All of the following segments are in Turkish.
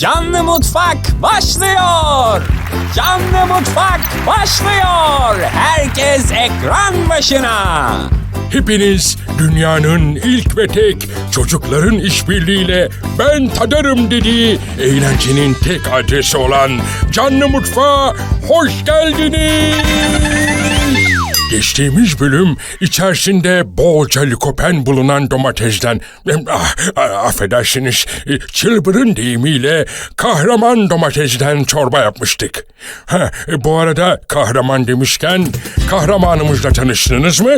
Canlı Mutfak başlıyor. Canlı Mutfak başlıyor. Herkes ekran başına. Hepiniz dünyanın ilk ve tek çocukların işbirliğiyle ben tadarım dediği eğlencenin tek adresi olan Canlı Mutfağa hoş geldiniz. Geçtiğimiz bölüm içerisinde bolca likopen bulunan domatesden, ah, ah, affedersiniz, e, çılbırın deyimiyle kahraman domatesden çorba yapmıştık. Ha, e, bu arada kahraman demişken kahramanımızla tanıştınız mı?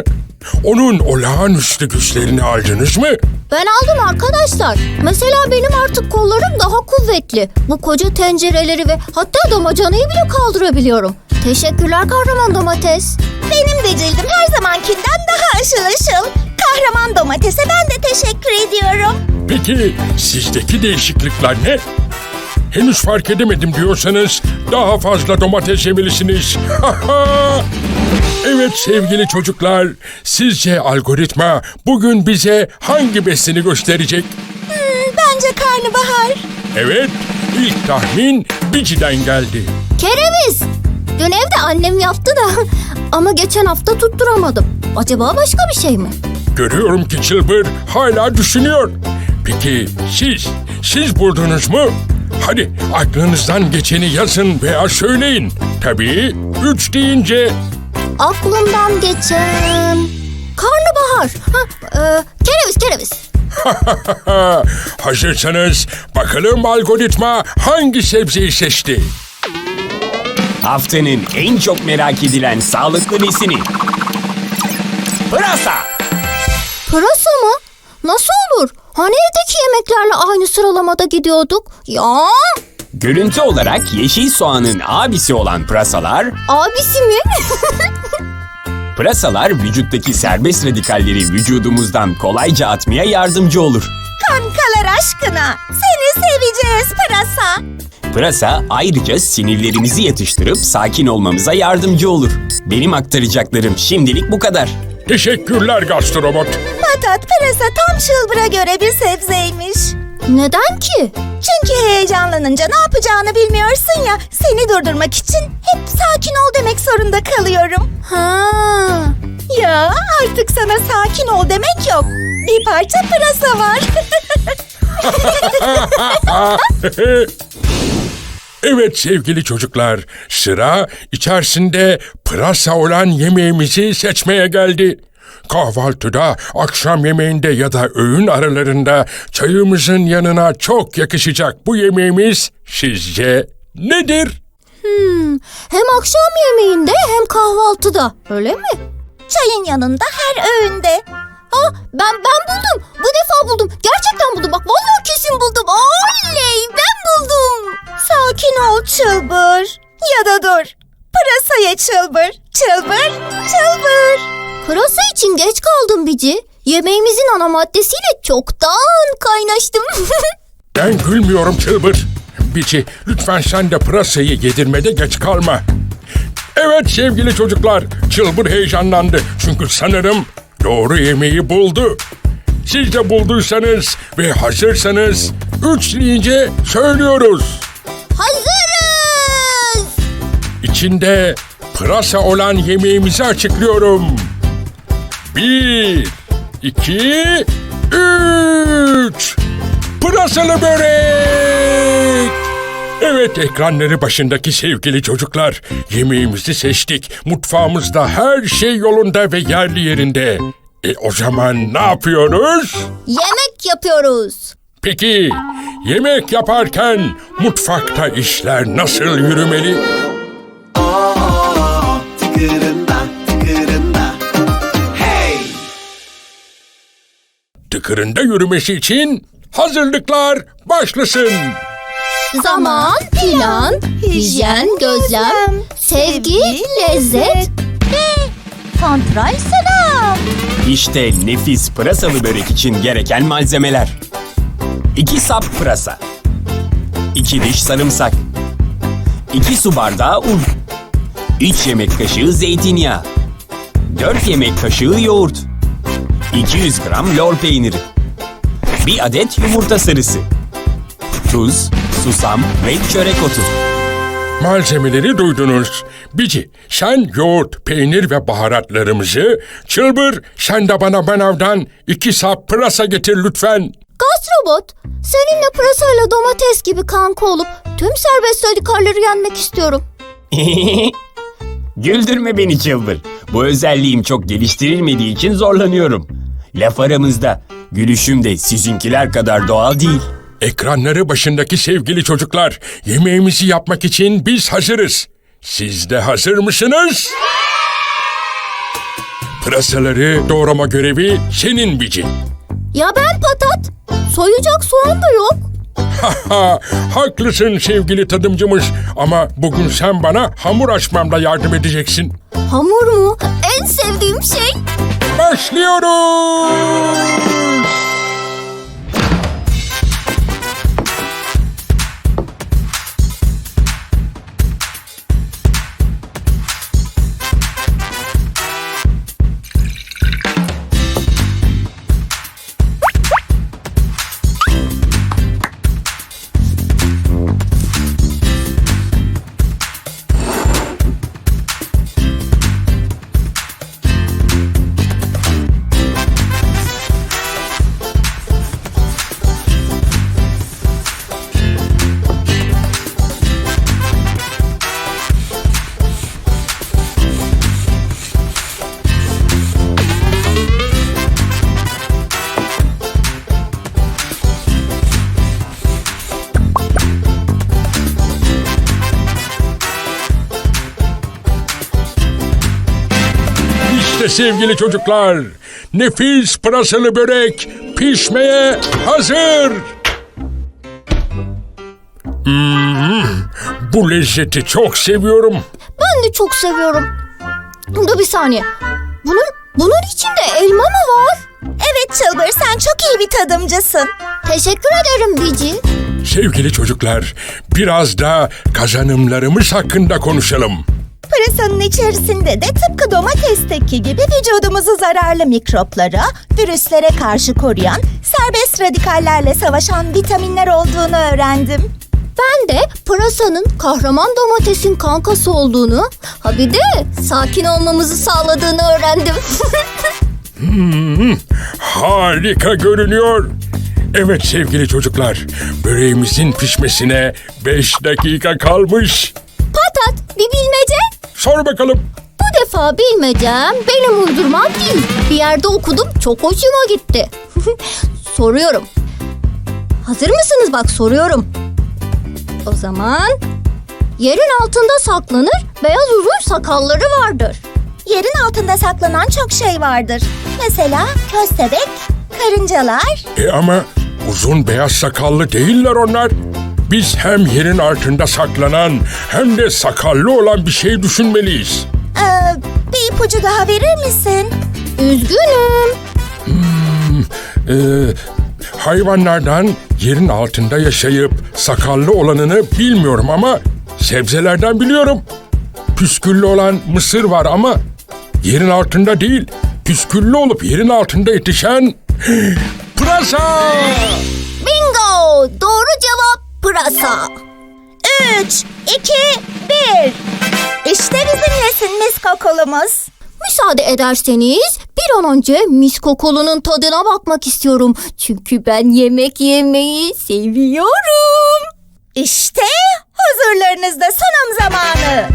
Onun olağanüstü güçlerini aldınız mı? Ben aldım arkadaşlar. Mesela benim artık kollarım daha kuvvetli. Bu koca tencereleri ve hatta damacanayı bile kaldırabiliyorum. Teşekkürler kahraman domates. Benim de cildim her zamankinden daha ışıl ışıl. Kahraman domatese ben de teşekkür ediyorum. Peki sizdeki değişiklikler ne? Henüz fark edemedim diyorsanız daha fazla domates yemelisiniz. evet sevgili çocuklar, sizce algoritma bugün bize hangi besini gösterecek? Hmm, bence karnabahar. Evet, ilk tahmin Bici'den geldi. Kereviz. Dün evde annem yaptı da ama geçen hafta tutturamadım. Acaba başka bir şey mi? Görüyorum ki Çılbır hala düşünüyor. Peki siz, siz buldunuz mu? Hadi aklınızdan geçeni yazın veya söyleyin. Tabii üç deyince Aklımdan geçen... Karnabahar. Ha, e, kereviz kereviz. Hazırsanız bakalım algoritma hangi sebzeyi seçti? Haftanın en çok merak edilen sağlıklı besini. Pırasa. Pırasa mı? Nasıl olur? Hani evdeki yemeklerle aynı sıralamada gidiyorduk? Ya Görüntü olarak yeşil soğanın abisi olan pırasalar, abisi mi? pırasalar vücuttaki serbest radikalleri vücudumuzdan kolayca atmaya yardımcı olur. Kankalar aşkına. Seni seveceğiz pırasa. Pırasa ayrıca sinirlerimizi yatıştırıp sakin olmamıza yardımcı olur. Benim aktaracaklarım şimdilik bu kadar. Teşekkürler gastrobot. Patat pırasa tam çılbıra göre bir sebzeymiş. Neden ki? Çünkü heyecanlanınca ne yapacağını bilmiyorsun ya. Seni durdurmak için hep sakin ol demek zorunda kalıyorum. Ha. Ya artık sana sakin ol demek yok. Bir parça pırasa var. Evet sevgili çocuklar, sıra içerisinde pırasa olan yemeğimizi seçmeye geldi. Kahvaltıda, akşam yemeğinde ya da öğün aralarında çayımızın yanına çok yakışacak bu yemeğimiz sizce nedir? Hem akşam yemeğinde hem kahvaltıda. Öyle mi? Çayın yanında her öğünde. Ha ben ben Bici. Yemeğimizin ana maddesiyle çoktan kaynaştım. Ben gülmüyorum çılbır. Bici, lütfen sen de pırasayı yedirmede geç kalma. Evet sevgili çocuklar, çılbır heyecanlandı. Çünkü sanırım doğru yemeği buldu. Siz de bulduysanız ve hazırsanız üç deyince söylüyoruz. Hazırız. İçinde pırasa olan yemeğimizi açıklıyorum. Bir, iki, üç. Pırasalı börek. Evet ekranları başındaki sevgili çocuklar. Yemeğimizi seçtik. Mutfağımızda her şey yolunda ve yerli yerinde. E o zaman ne yapıyoruz? Yemek yapıyoruz. Peki yemek yaparken mutfakta işler nasıl yürümeli? Tıkırında yürümesi için hazırlıklar başlasın. Zaman, plan, hijyen, gözlem, sevgi, lezzet. Kontrol selam. İşte nefis pırasalı börek için gereken malzemeler. 2 sap pırasa. 2 diş sarımsak. 2 su bardağı un. 3 yemek kaşığı zeytinyağı. 4 yemek kaşığı yoğurt. 200 gram lor peyniri. 1 adet yumurta sarısı. Tuz, susam ve çörek otu. Malzemeleri duydunuz. Bici, sen yoğurt, peynir ve baharatlarımızı, Çılbır, sen de bana manavdan iki sap pırasa getir lütfen. Gastrobot, seninle pırasayla domates gibi kanka olup tüm serbest radikalleri yenmek istiyorum. Güldürme beni çılbır. Bu özelliğim çok geliştirilmediği için zorlanıyorum. Laf aramızda, gülüşüm de sizinkiler kadar doğal değil. Ekranları başındaki sevgili çocuklar, yemeğimizi yapmak için biz hazırız. Siz de hazır mısınız? Pırasaları doğrama görevi senin Bici. Ya ben patat? Soyacak soğan da yok. Ha, haklısın sevgili tadımcımız ama bugün sen bana hamur açmamda yardım edeceksin. Hamur mu? En sevdiğim şey. Başlıyoruz! Sevgili çocuklar, nefis pırasalı börek pişmeye hazır. Hmm, bu lezzeti çok seviyorum. Ben de çok seviyorum. Dur bir saniye. Bunun, bunun içinde elma mı var? Evet Çılbır sen çok iyi bir tadımcısın. Teşekkür ederim Bici. Sevgili çocuklar, biraz da kazanımlarımız hakkında konuşalım. Pırasanın içerisinde de tıpkı domatesteki gibi vücudumuzu zararlı mikroplara, virüslere karşı koruyan, serbest radikallerle savaşan vitaminler olduğunu öğrendim. Ben de pırasanın kahraman domatesin kankası olduğunu, ha bir de sakin olmamızı sağladığını öğrendim. Harika görünüyor. Evet sevgili çocuklar, böreğimizin pişmesine 5 dakika kalmış. Patat, bir bilmece. Sor bakalım. Bu defa bilmecem benim uydurmam değil. Bir yerde okudum, çok hoşuma gitti. soruyorum. Hazır mısınız? Bak soruyorum. O zaman yerin altında saklanır, beyaz uzun sakalları vardır. Yerin altında saklanan çok şey vardır. Mesela köstebek, karıncalar. E ama uzun beyaz sakallı değiller onlar. Biz hem yerin altında saklanan hem de sakallı olan bir şey düşünmeliyiz. Ee, bir ipucu daha verir misin? Üzgünüm. Ee, hayvanlardan yerin altında yaşayıp sakallı olanını bilmiyorum ama sebzelerden biliyorum. Püsküllü olan mısır var ama yerin altında değil. Püsküllü olup yerin altında yetişen pırasa. Bingo! Doğru cevap pırasa. Üç, iki, bir. İşte bizimlesin mis kokulumuz. Müsaade ederseniz bir an önce mis kokulunun tadına bakmak istiyorum. Çünkü ben yemek yemeyi seviyorum. İşte huzurlarınızda sunum zamanı.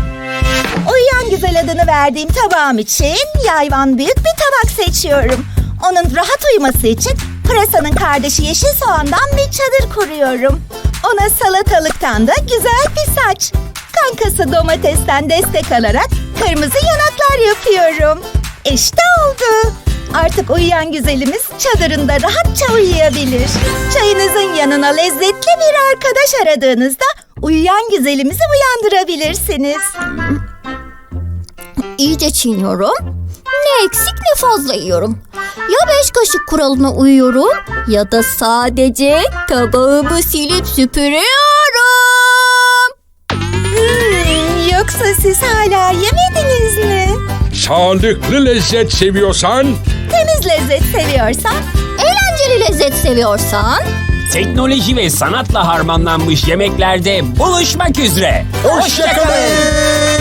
Uyuyan güzel adını verdiğim tabağım için yayvan büyük bir tabak seçiyorum. Onun rahat uyuması için pırasanın kardeşi yeşil soğandan bir çadır kuruyorum. Ona salatalıktan da güzel bir saç. Kankası domatesten destek alarak kırmızı yanaklar yapıyorum. İşte oldu. Artık uyuyan güzelimiz çadırında rahatça uyuyabilir. Çayınızın yanına lezzetli bir arkadaş aradığınızda uyuyan güzelimizi uyandırabilirsiniz. İyice çiğniyorum. Ne eksik ne fazla yiyorum. Ya beş kaşık kuralına uyuyorum ya da sadece tabağımı silip süpürüyorum. Hmm, yoksa siz hala yemediniz mi? Sağlıklı lezzet seviyorsan Temiz lezzet seviyorsan Eğlenceli lezzet seviyorsan teknoloji ve sanatla harmanlanmış yemeklerde buluşmak üzere. Hoşçakalın.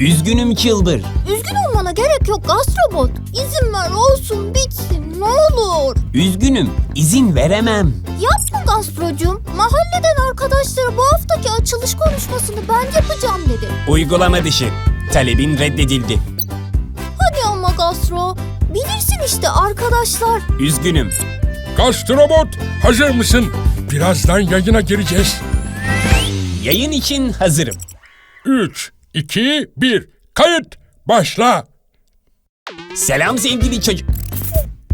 Üzgünüm Çılbır. Üzgün olmana gerek yok Gastrobot. İzin ver olsun bitsin ne olur. Üzgünüm. izin veremem. Yapma Gastrocum. Mahalleden arkadaşları bu haftaki açılış konuşmasını ben yapacağım dedi. Uygulama dışı. Talebin reddedildi. Hadi ama Gastro. Bilirsin işte arkadaşlar. Üzgünüm. Gastrobot hazır mısın? Birazdan yayına gireceğiz. Yayın için hazırım. 3, 2, 1. Kayıt başla. Selam sevgili çocuk.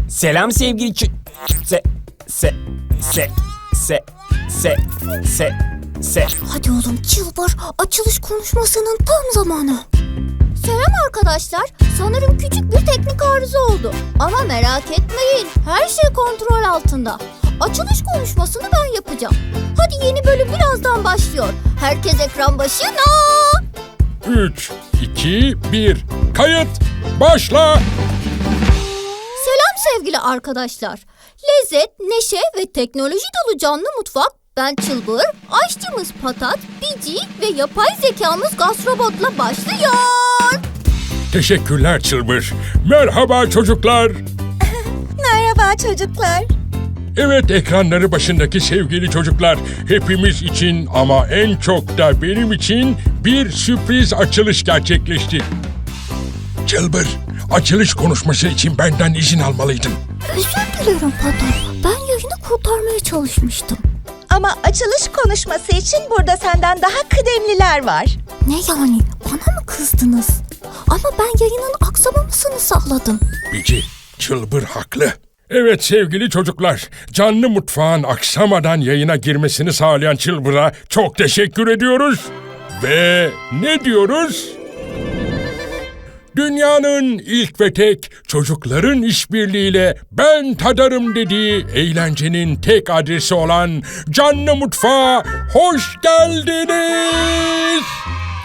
Selam sevgili çocuk. Se, se, se, se, se, se, se. Hadi oğlum çılbır. Açılış konuşmasının tam zamanı. Selam arkadaşlar. Sanırım küçük bir teknik arıza oldu. Ama merak etmeyin. Her şey kontrol altında. Açılış konuşmasını ben yapacağım. Hadi yeni bölüm birazdan başlıyor. Herkes ekran başına. 3, 2, 1. Kayıt başla. Selam sevgili arkadaşlar. Lezzet, neşe ve teknoloji dolu canlı mutfak ben Çılbır, aşçımız Patat, Bici ve yapay zekamız Gastrobot'la başlıyor. Teşekkürler Çılbır. Merhaba çocuklar. Merhaba çocuklar. Evet ekranları başındaki sevgili çocuklar, hepimiz için ama en çok da benim için bir sürpriz açılış gerçekleşti. Çılbır, açılış konuşması için benden izin almalıydın. Özür dilerim Patat. Ben yayını kurtarmaya çalışmıştım. Ama açılış konuşması için burada senden daha kıdemliler var. Ne yani? Bana mı kızdınız? Ama ben yayının aksamamasını sağladım. Bici, Çılbır haklı. Evet sevgili çocuklar, canlı mutfağın aksamadan yayına girmesini sağlayan Çılbır'a çok teşekkür ediyoruz. Ve ne diyoruz? Dünyanın ilk ve tek çocukların işbirliğiyle ben tadarım dediği eğlencenin tek adresi olan Canlı Mutfağa hoş geldiniz.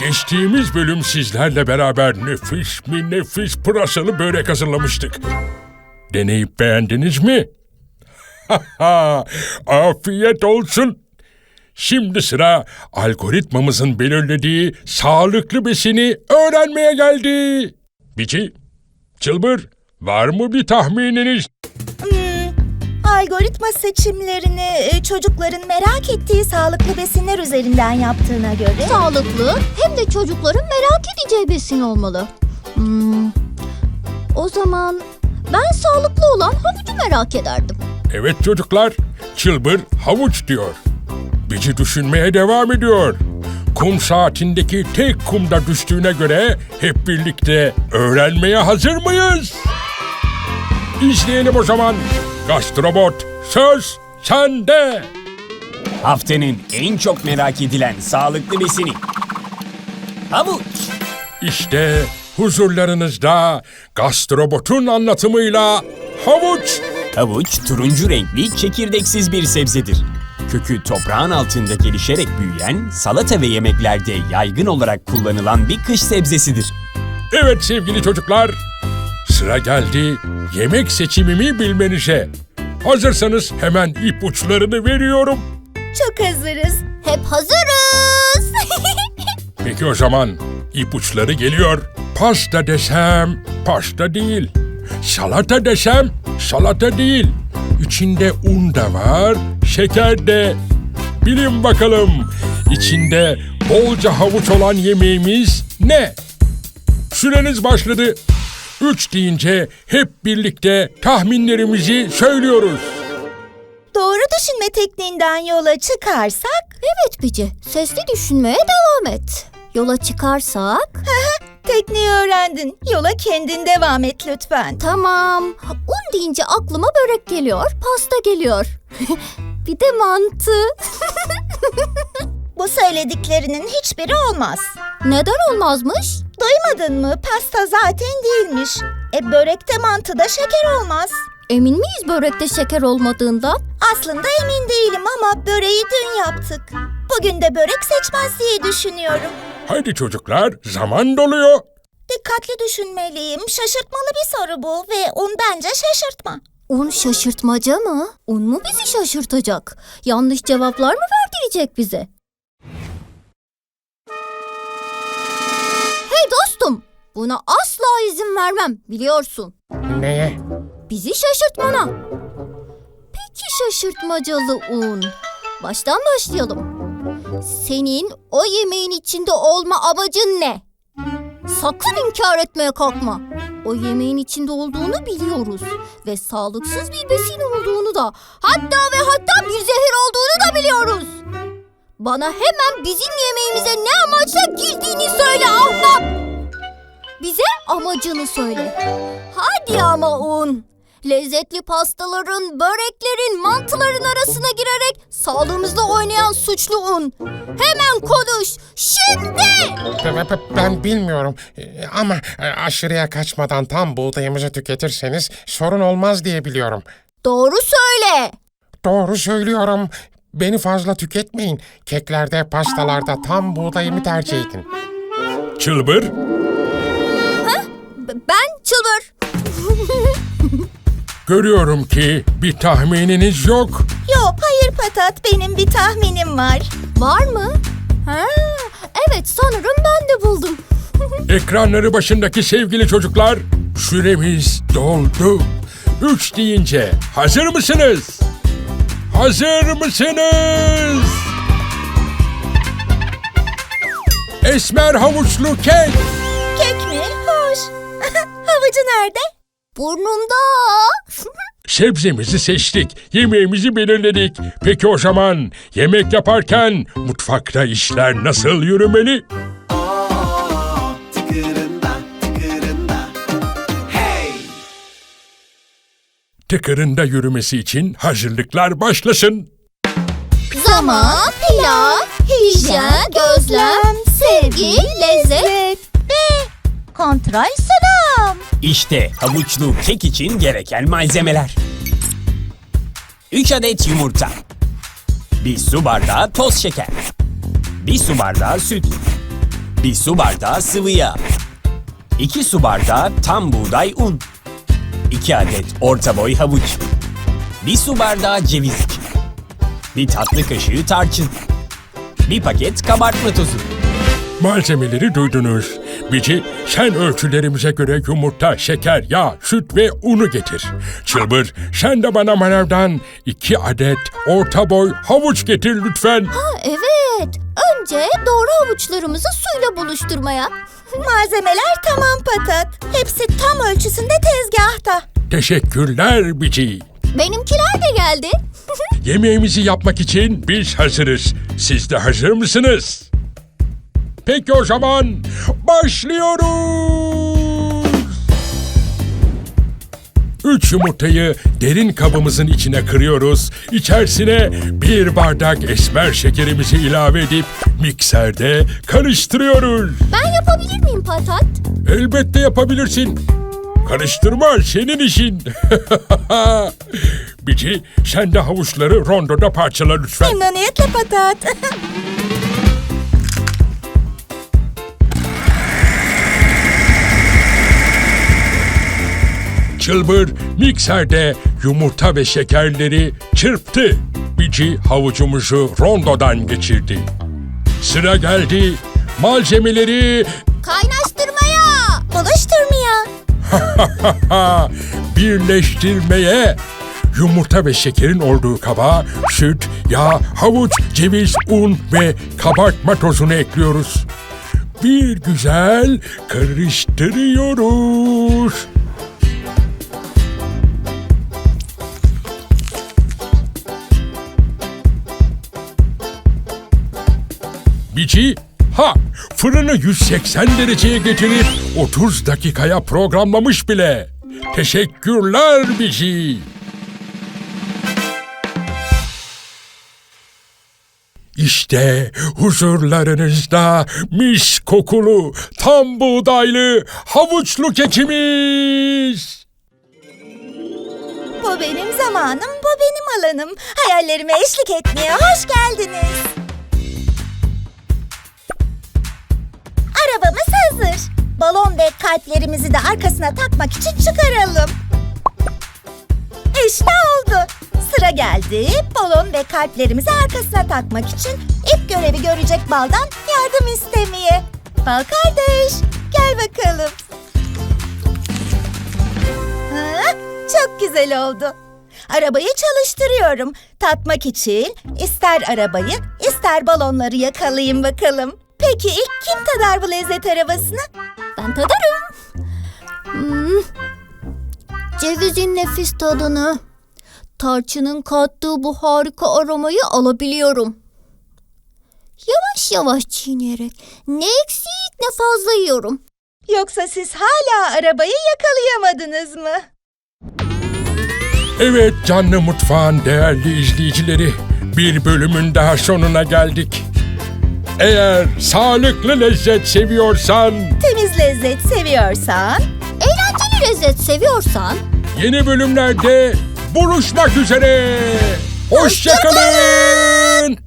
Geçtiğimiz bölüm sizlerle beraber nefis mi nefis pırasalı börek hazırlamıştık. Deneyip beğendiniz mi? Afiyet olsun. Şimdi sıra algoritmamızın belirlediği sağlıklı besini öğrenmeye geldi. Bici, Çılbır, var mı bir tahmininiz? Algoritma seçimlerini e, çocukların merak ettiği sağlıklı besinler üzerinden yaptığına göre... Sağlıklı hem de çocukların merak edeceği besin olmalı. Hmm, O zaman ben sağlıklı olan havucu merak ederdim. Evet çocuklar, Çılbır havuç diyor. Bici düşünmeye devam ediyor. Kum saatindeki tek kumda düştüğüne göre hep birlikte öğrenmeye hazır mıyız? İzleyelim o zaman. Gastrobot, söz sende. Haftanın en çok merak edilen sağlıklı besini. Havuç. İşte huzurlarınızda Gastrobot'un anlatımıyla havuç. Havuç turuncu renkli çekirdeksiz bir sebzedir. Kökü toprağın altında gelişerek büyüyen, salata ve yemeklerde yaygın olarak kullanılan bir kış sebzesidir. Evet sevgili çocuklar, sıra geldi yemek seçimimi bilmenize. Hazırsanız hemen ipuçlarını veriyorum. Çok hazırız. Hep hazırız. Peki o zaman ipuçları geliyor. Pasta desem pasta değil. Salata desem salata değil. İçinde un da var, şeker de. Bilin bakalım içinde bolca havuç olan yemeğimiz ne? Süreniz başladı. Üç deyince hep birlikte tahminlerimizi söylüyoruz. Doğru düşünme tekniğinden yola çıkarsak Evet Bici, sesli düşünmeye devam et. Yola çıkarsak... tekniği öğrendin. Yola kendin devam et lütfen. Tamam. Un deyince aklıma börek geliyor, pasta geliyor. bir de mantı. Bu söylediklerinin hiçbiri olmaz. Neden olmazmış? Duymadın mı? Pasta zaten değilmiş. E börekte mantıda şeker olmaz. Emin miyiz börekte şeker olmadığından? Aslında emin değilim ama böreği dün yaptık. Bugün de börek seçmez diye düşünüyorum. Hadi çocuklar zaman doluyor. Dikkatli düşünmeliyim. Şaşırtmalı bir soru bu ve un bence şaşırtma. Un şaşırtmaca mı? Un mu bizi şaşırtacak? Yanlış cevaplar mı verdirecek bize? Hey dostum! Buna asla izin vermem biliyorsun. Neye? Bizi şaşırtmana. Peki şaşırtmacalı un. Baştan başlayalım. Senin o yemeğin içinde olma amacın ne? Sakın inkar etmeye kalkma. O yemeğin içinde olduğunu biliyoruz. Ve sağlıksız bir besin olduğunu da hatta ve hatta bir zehir olduğunu da biliyoruz. Bana hemen bizim yemeğimize ne amaçla girdiğini söyle ahbap. Bize amacını söyle. Hadi ama un. Lezzetli pastaların, böreklerin, mantıların arasına girerek sağlığımızla oynayan suçlu un. Hemen konuş. Şimdi. Ben- bilmiyorum Ee, ama e, aşırıya kaçmadan tam buğdayımızı tüketirseniz sorun olmaz diye biliyorum. Doğru söyle. Doğru söylüyorum. Beni fazla tüketmeyin. Keklerde, pastalarda tam buğdayımı tercih edin. Çılbır, B- ben Çılbır. görüyorum ki bir tahmininiz yok. Yok hayır patat benim bir tahminim var. Var mı? Ha, evet sanırım ben de buldum. Ekranları başındaki sevgili çocuklar, süremiz doldu. Üç deyince hazır mısınız? Hazır mısınız? Esmer havuçlu kek. Kek mi? Hoş. Havucu nerede? Burnumda. Sebzemizi seçtik, yemeğimizi belirledik. Peki o zaman yemek yaparken mutfakta işler nasıl yürümeli? Oo, tıkırında tıkırında Hey Tıkırında yürümesi için hazırlıklar başlasın. Zaman, plan, hijyen, gözlem, sevgi, lezzet. Ve kontrol sunum. İşte havuçlu kek için gereken malzemeler. 3 adet yumurta. 1 su bardağı toz şeker. 1 su bardağı süt. 1 su bardağı sıvı yağ. 2 su bardağı tam buğday un. 2 adet orta boy havuç. 1 su bardağı ceviz içi. 1 tatlı kaşığı tarçın. 1 paket kabartma tozu. Malzemeleri duydunuz. Bici, sen ölçülerimize göre yumurta, şeker, yağ, süt ve unu getir. Çılbır, sen de bana manavdan iki adet orta boy havuç getir lütfen. Ha, evet. Önce doğru havuçlarımızı suyla buluşturmaya. Malzemeler tamam patat. Hepsi tam ölçüsünde tezgahta. Teşekkürler Bici. Benimkiler de geldi. Yemeğimizi yapmak için biz hazırız. Siz de hazır mısınız? Peki o zaman başlıyoruz. Üç yumurtayı derin kabımızın içine kırıyoruz. İçerisine bir bardak esmer şekerimizi ilave edip mikserde karıştırıyoruz. Ben yapabilir miyim patat? Elbette yapabilirsin. Karıştırma senin işin. Bici sen de havuçları rondoda parçala lütfen. Memnuniyetle patat. Çılbır mikserde yumurta ve şekerleri çırptı. Bici havucumuzu rondodan geçirdi. Sıra geldi malzemeleri Kaynaştırmaya. Buluşturmaya. birleştirmeye. Yumurta ve şekerin olduğu kaba süt, yağ, havuç, ceviz, un ve kabartma tozunu ekliyoruz. bir güzel karıştırıyoruz. Bici, ha fırını 180 dereceye getirip 30 dakikaya programlamış bile. Teşekkürler Bici. İşte huzurlarınızda mis kokulu, tam buğdaylı, havuçlu kekimiz. Bu benim zamanım, bu benim alanım. Hayallerime eşlik etmeye hoş geldiniz. Arabamız hazır. Balon ve kalplerimizi de arkasına takmak için çıkaralım. İşte oldu. Sıra geldi balon ve kalplerimizi arkasına takmak için ilk görevi görecek baldan yardım istemeye. Bal kardeş, gel bakalım. Ha, çok güzel oldu. Arabayı çalıştırıyorum. Tatmak için ister arabayı ister balonları yakalayayım bakalım. Peki ilk kim tadar bu lezzet arabasını? Ben tadarım. Hmm. Cevizin nefis tadını, tarçının kattığı bu harika aromayı alabiliyorum. Yavaş yavaş çiğneyerek ne eksik ne fazla yiyorum. Yoksa siz hala arabayı yakalayamadınız mı? Evet canlı mutfağın değerli izleyicileri, bir bölümün daha sonuna geldik. Eğer sağlıklı lezzet seviyorsan Temiz lezzet seviyorsan Eğlenceli lezzet seviyorsan yeni bölümlerde buluşmak üzere. Hoşçakalın.